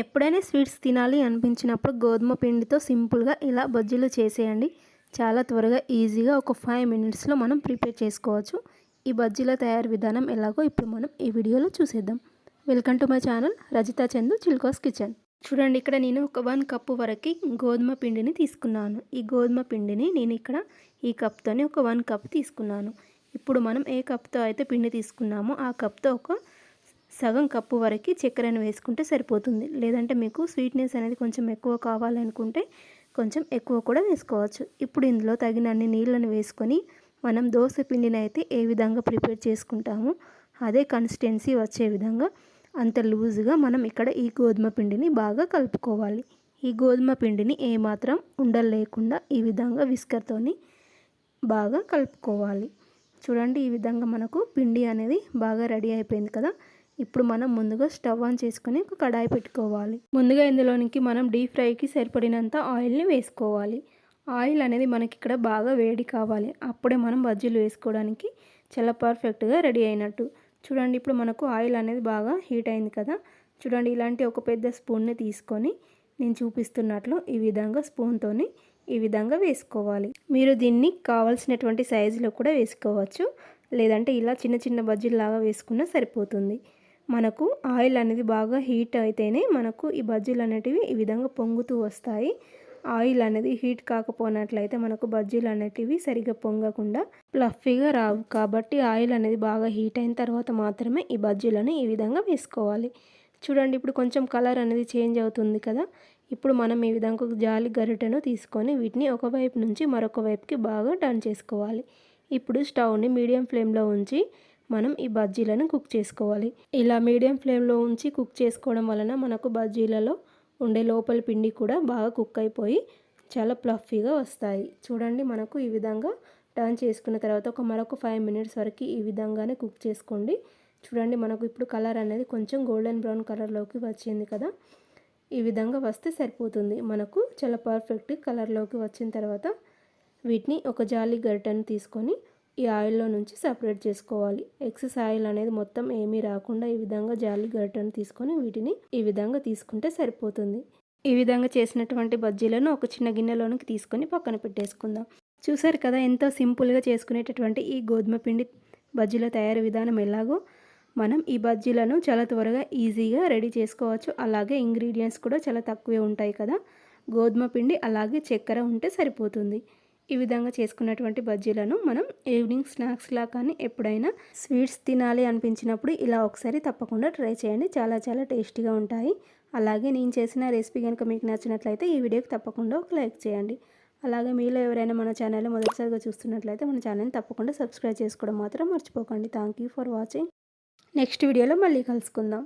ఎప్పుడైనా స్వీట్స్ తినాలి అనిపించినప్పుడు గోధుమ పిండితో సింపుల్గా ఇలా బజ్జీలు చేసేయండి. చాలా త్వరగా ఈజీగా ఒక ఫైవ్ మినిట్స్లో మనం ప్రిపేర్ చేసుకోవచ్చు. ఈ బజ్జీల తయారు విధానం ఎలాగో ఇప్పుడు మనం ఈ వీడియోలో చూసేద్దాం. Welcome to my channel Rajitha Chandu చిల్కోస్ kitchen. చూడండి ఇక్కడ నేను ఒక వన్ కప్పు వరకు గోధుమ పిండిని తీసుకున్నాను. ఈ గోధుమ పిండిని నేను ఇక్కడ ఈ కప్తోనే ఒక వన్ కప్ తీసుకున్నాను. ఇప్పుడు మనం ఏ కప్తో అయితే పిండి తీసుకున్నామో ఆ కప్తో ఒక సగం కప్పు వరకు చక్కెరను వేసుకుంటే సరిపోతుంది. లేదంటే మీకు స్వీట్నెస్ అనేది కొంచెం ఎక్కువ కావాలనుకుంటే కొంచెం ఎక్కువ కూడా వేసుకోవచ్చు. ఇప్పుడు ఇందులో తగినన్ని నీళ్ళను వేసుకొని మనం దోశ పిండిని అయితే ఏ విధంగా ప్రిపేర్ చేసుకుంటామో అదే కన్సిస్టెన్సీ వచ్చే విధంగా అంత లూజుగా మనం ఇక్కడ ఈ గోధుమ పిండిని బాగా కలుపుకోవాలి. ఈ గోధుమ పిండిని ఏమాత్రం ఉండలు లేకుండా ఈ విధంగా విస్కర్తోని బాగా కలుపుకోవాలి. చూడండి ఈ విధంగా మనకు పిండి అనేది బాగా రెడీ అయిపోయింది కదా. ఇప్పుడు మనం ముందుగా స్టవ్ ఆన్ చేసుకుని ఒక కడాయి పెట్టుకోవాలి. ముందుగా ఇందులోనికి మనం డీప్ ఫ్రైకి సరిపడినంత ఆయిల్ని వేసుకోవాలి. ఆయిల్ అనేది మనకి ఇక్కడ బాగా వేడి కావాలి. అప్పుడే మనం బజ్జీలు వేసుకోవడానికి చాలా పర్ఫెక్ట్గా రెడీ అయినట్టు. చూడండి ఇప్పుడు మనకు ఆయిల్ అనేది బాగా హీట్ అయింది కదా. చూడండి ఇలాంటి ఒక పెద్ద స్పూన్ని తీసుకొని నేను చూపిస్తున్నట్లు ఈ విధంగా స్పూన్తోని ఈ విధంగా వేసుకోవాలి. మీరు దీన్ని కావాల్సినటువంటి సైజులో కూడా వేసుకోవచ్చు. లేదంటే ఇలా చిన్న చిన్న బజ్జీలాగా వేసుకున్నా సరిపోతుంది. మనకు ఆయిల్ అనేది బాగా హీట్ అయితేనే మనకు ఈ బజ్జీలు అనేటివి ఈ విధంగా పొంగుతూ వస్తాయి. ఆయిల్ అనేది హీట్ కాకపోయినట్లయితే మనకు బజ్జీలు అనేటివి సరిగ్గా పొంగకుండా ప్లఫీగా రావు. కాబట్టి ఆయిల్ అనేది బాగా హీట్ అయిన తర్వాత మాత్రమే ఈ బజ్జీలను ఈ విధంగా వేసుకోవాలి. చూడండి ఇప్పుడు కొంచెం కలర్ అనేది చేంజ్ అవుతుంది కదా. ఇప్పుడు మనం ఈ విధంగా జాలి గరిటెను తీసుకొని వీటిని ఒకవైపు నుంచి మరొక వైపుకి బాగా టర్న్ చేసుకోవాలి. ఇప్పుడు స్టవ్ని మీడియం ఫ్లేమ్లో ఉంచి మనం ఈ బజ్జీలను కుక్ చేసుకోవాలి. ఇలా మీడియం ఫ్లేమ్లో ఉంచి కుక్ చేసుకోవడం వలన మనకు బజ్జీలలో ఉండే లోపల పిండి కూడా బాగా కుక్ అయిపోయి చాలా ప్లఫీగా వస్తాయి. చూడండి మనకు ఈ విధంగా టర్న్ చేసుకున్న తర్వాత ఒక మరొక ఫైవ్ మినిట్స్ వరకు ఈ విధంగానే కుక్ చేసుకోండి. చూడండి మనకు ఇప్పుడు కలర్ అనేది కొంచెం గోల్డెన్ బ్రౌన్ కలర్లోకి వచ్చింది కదా. ఈ విధంగా వస్తే సరిపోతుంది. మనకు చాలా పర్ఫెక్ట్ కలర్లోకి వచ్చిన తర్వాత వీటిని ఒక జాలి గరిటను తీసుకొని ఈ ఆయిల్లో నుంచి సపరేట్ చేసుకోవాలి. ఎక్సెస్ ఆయిల్ అనేది మొత్తం ఏమీ రాకుండా ఈ విధంగా జాలి గరిటను తీసుకొని వీటిని ఈ విధంగా తీసుకుంటే సరిపోతుంది. ఈ విధంగా చేసినటువంటి బజ్జీలను ఒక చిన్న గిన్నెలోనికి తీసుకొని పక్కన పెట్టేసుకుందాం. చూసారు కదా ఎంతో సింపుల్గా చేసుకునేటటువంటి ఈ గోధుమ పిండి బజ్జీల తయారీ విధానం ఎలాగో. మనం ఈ బజ్జీలను చాలా త్వరగా ఈజీగా రెడీ చేసుకోవచ్చు. అలాగే ఇంగ్రీడియంట్స్ కూడా చాలా తక్కువే ఉంటాయి కదా. గోధుమ పిండి అలాగే చక్కెర ఉంటే సరిపోతుంది. ఈ విధంగా చేసుకున్నటువంటి బజ్జీలను మనం ఈవినింగ్ స్నాక్స్లా కానీ ఎప్పుడైనా స్వీట్స్ తినాలి అనిపించినప్పుడు ఇలా ఒకసారి తప్పకుండా ట్రై చేయండి. చాలా చాలా టేస్టీగా ఉంటాయి. అలాగే నేను చేసిన రెసిపీ కనుక మీకు నచ్చినట్లయితే ఈ వీడియోకి తప్పకుండా ఒక లైక్ చేయండి. అలాగే మీలో ఎవరైనా మన ఛానల్ మొదటిసారిగా చూస్తున్నట్లయితే మన ఛానల్ని తప్పకుండా సబ్స్క్రైబ్ చేసుకోవడం మాత్రం మర్చిపోకండి. థ్యాంక్ ఫర్ వాచింగ్ నెక్స్ట్ వీడియోలో మళ్ళీ కలుసుకుందాం.